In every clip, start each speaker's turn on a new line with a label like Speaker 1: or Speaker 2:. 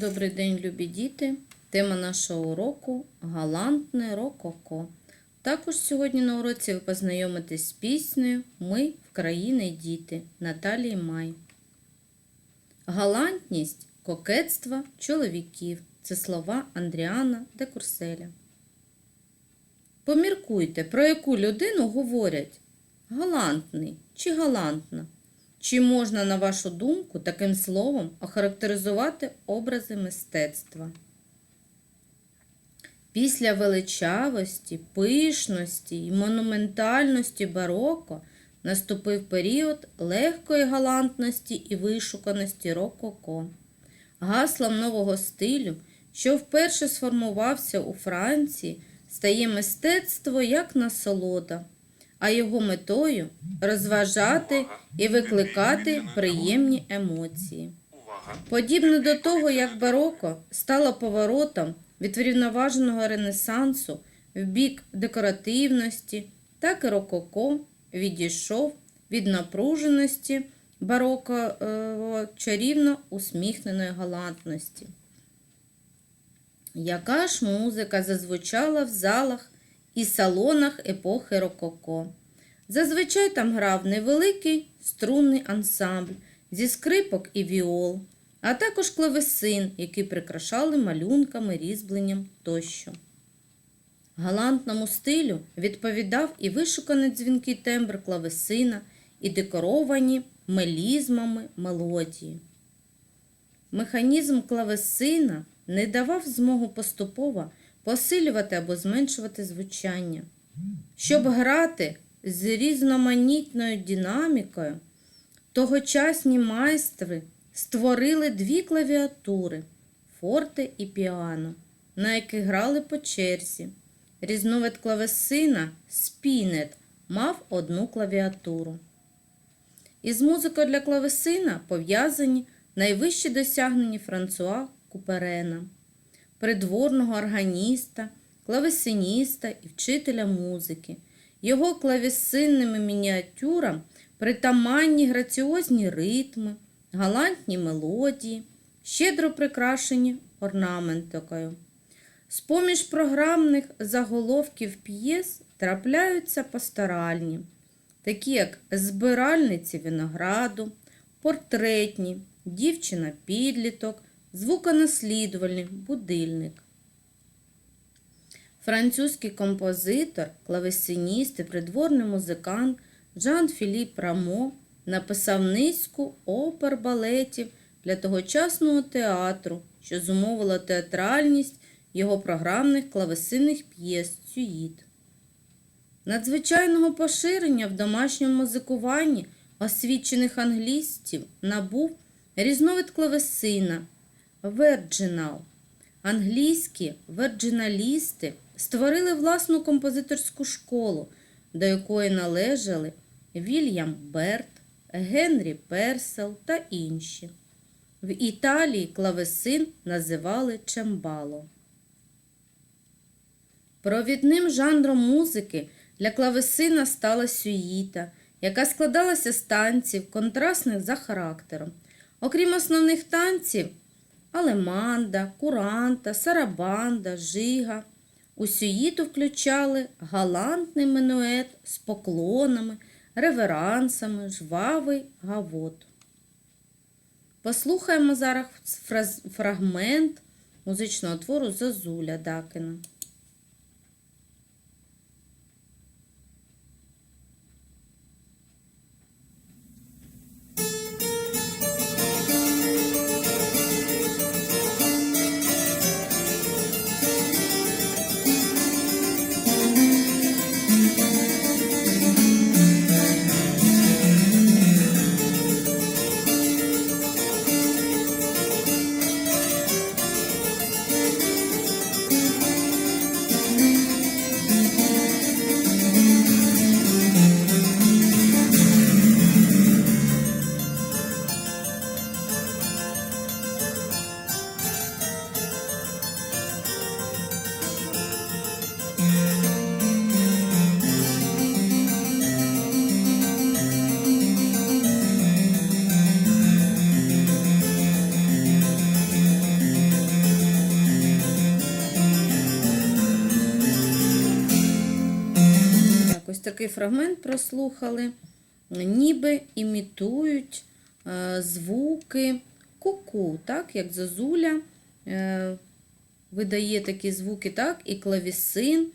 Speaker 1: Добрий день, любі діти! Тема нашого уроку галантне рококо. Також сьогодні на уроці ви познайомитесь з піснею Ми в країни діти Наталії Май. Галантність кокетства чоловіків. Це слова Андріана де Курселя. Поміркуйте, про яку людину говорять галантний чи галантна. Чи можна, на вашу думку, таким словом охарактеризувати образи мистецтва? Після величавості, пишності і монументальності бароко наступив період легкої галантності і вишуканості рококо. Гаслом нового стилю, що вперше сформувався у Франції, стає мистецтво як насолода, а його метою розважати і викликати приємні емоції. Подібно до того, як бароко стало поворотом від врівноваженого ренесансу в бік декоративності, так і рококо відійшов від напруженості бароко чарівно усміхненої галантності. Яка ж музика зазвучала в залах і салонах епохи Рококо? Зазвичай там грав невеликий струнний ансамбль зі скрипок і віол, а також клавесин, які прикрашали малюнками, різьбленням тощо. Галантному стилю відповідав і вишуканий дзвінкий тембр клавесина, і декоровані мелізмами мелодії. Механізм клавесина не давав змогу поступово посилювати або зменшувати звучання. Щоб грати з різноманітною динамікою, тогочасні майстри створили дві клавіатури форте і піано, на яких грали по черзі. Різновид клавесина спінет мав одну клавіатуру. Із музикою для клавесина пов'язані найвищі досягнення Франсуа Куперена, придворного органіста, клавесиніста і вчителя музики. Його клавесинними мініатюрам притаманні граціозні ритми, галантні мелодії, щедро прикрашені орнаментикою. З-поміж програмних заголовків п'єс трапляються пасторальні, такі як збиральниці винограду, портретні, дівчина-підліток, звуконаслідувальний будильник. Французький композитор, клавесиніст і придворний музикант Жан-Філіп Рамо написав низку опер балетів для тогочасного театру, що зумовила театральність його програмних клавесинних п'єс «Сюїт». Надзвичайного поширення в домашньому музикуванні освічених англійців набув різновид клавесина Верджинал. Англійські верджиналісти створили власну композиторську школу, до якої належали Вільям Берт, Генрі Персел та інші. В Італії клавесин називали чембало. Провідним жанром музики для клавесина стала сюїта, яка складалася з танців, контрастних за характером. Окрім основних танців, алеманда, куранта, сарабанда, жига. У включали галантний минует з поклонами, реверансами, жвавий гавот. Послухаємо зараз фрагмент музичного твору Зозуля Дакина. Такий фрагмент прослухали, ніби імітують е, звуки ку-ку, так, як зозуля е, видає такі звуки, так, і клавісин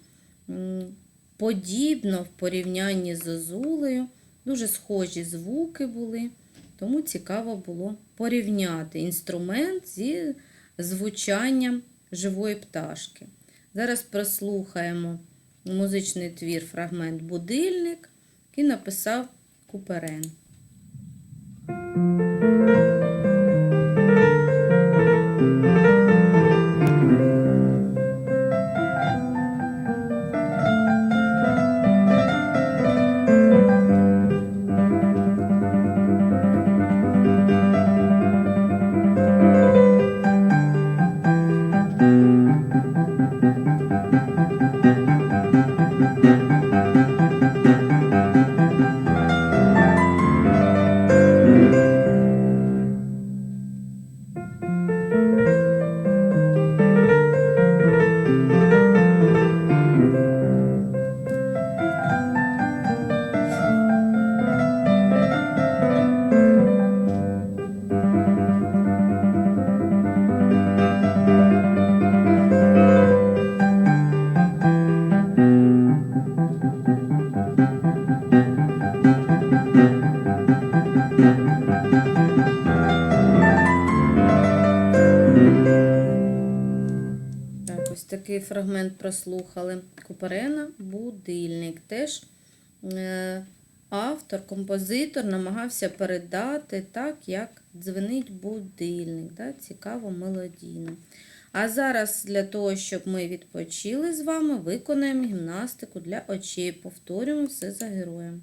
Speaker 1: подібно в порівнянні з зозулею. Дуже схожі звуки були, тому цікаво було порівняти інструмент зі звучанням живої пташки. Зараз прослухаємо музичний твір фрагмент Будильник, який написав Куперен. Прослухали. Куперена будильник. Теж е, автор, композитор намагався передати так, як дзвенить будильник. Да? Цікаво, мелодійно. А зараз для того, щоб ми відпочили з вами, виконаємо гімнастику для очей. Повторюємо все за героєм.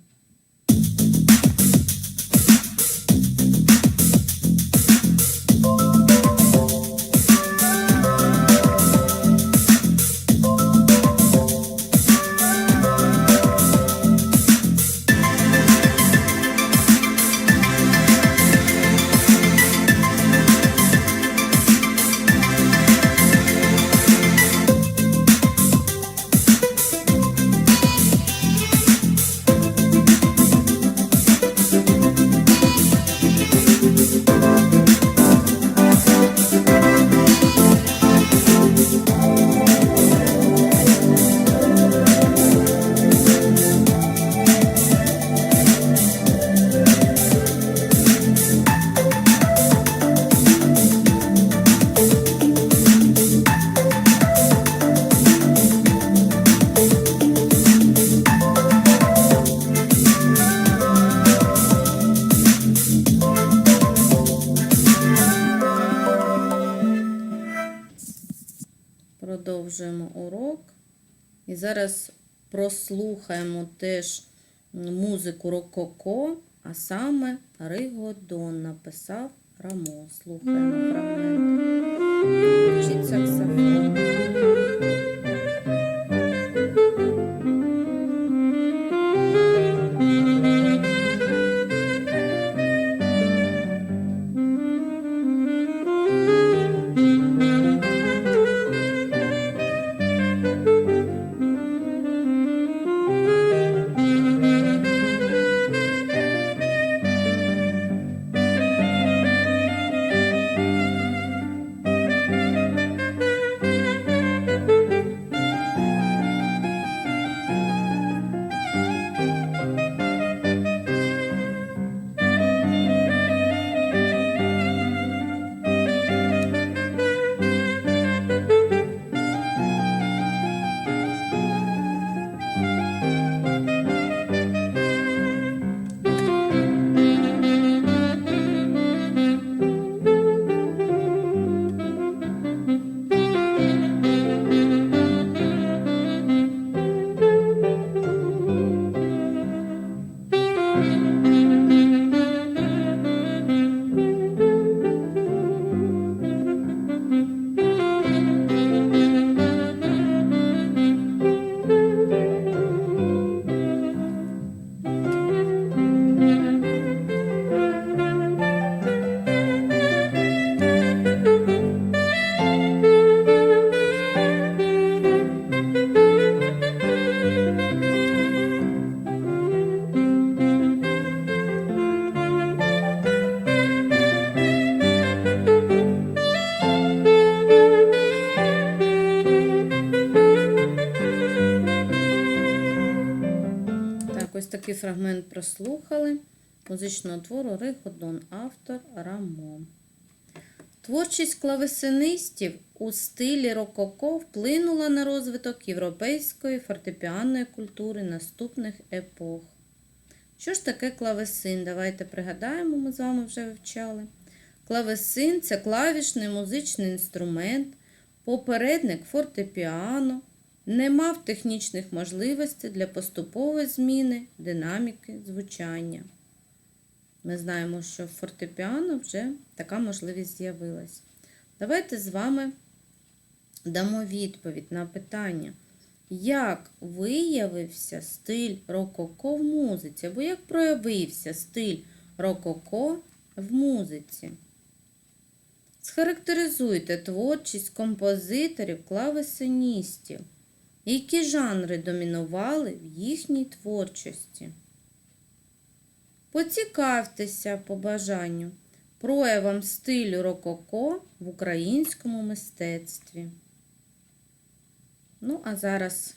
Speaker 1: Продовжуємо урок. І зараз прослухаємо теж музику Рококо, а саме Ригодон написав Рамо. Слухаємо фрагмент. Вчить саксофон. Такий фрагмент прослухали музичного твору Ригодон, автор Рамон. Творчість клавесинистів у стилі рококо вплинула на розвиток європейської фортепіанної культури наступних епох. Що ж таке клавесин? Давайте пригадаємо, ми з вами вже вивчали. Клавесин це клавішний музичний інструмент, попередник фортепіано, не мав технічних можливостей для поступової зміни динаміки звучання. Ми знаємо, що в фортепіано вже така можливість з'явилась. Давайте з вами дамо відповідь на питання, як виявився стиль рококо в музиці, або як проявився стиль рококо в музиці. Схарактеризуйте творчість композиторів клавесиністів. Які жанри домінували в їхній творчості? Поцікавтеся по бажанню проявам стилю рококо в українському мистецтві. Ну, а зараз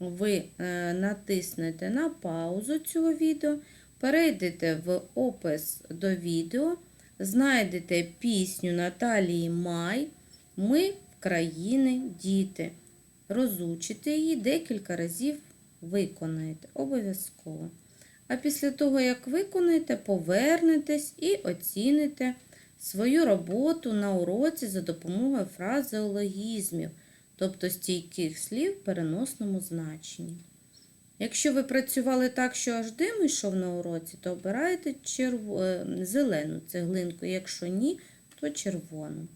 Speaker 1: ви е, натиснете на паузу цього відео, перейдете в опис до відео, знайдете пісню Наталії Май Ми країни діти. Розучите її декілька разів виконаєте обов'язково. А після того, як виконаєте, повернетесь і оціните свою роботу на уроці за допомогою фразеологізмів, тобто стійких слів в переносному значенні. Якщо ви працювали так, що аж дим йшов на уроці, то обирайте черв... е, зелену цеглинку, якщо ні, то червону.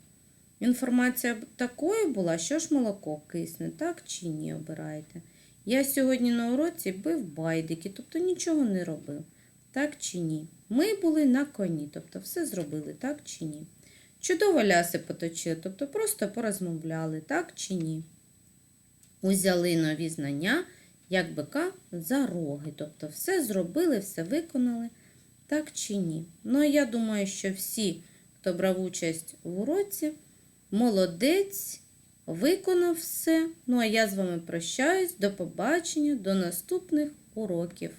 Speaker 1: Інформація такою була, що ж молоко кисне, так чи ні, обирайте. Я сьогодні на уроці бив байдики, тобто нічого не робив. Так чи ні? Ми були на коні, тобто все зробили, так чи ні? Чудово ляси поточили, тобто просто порозмовляли, так чи ні? Узяли нові знання, як бика, за роги, тобто все зробили, все виконали, так чи ні? Ну, а я думаю, що всі, хто брав участь в уроці, молодець. Виконав все. Ну а я з вами прощаюсь. До побачення, до наступних уроків.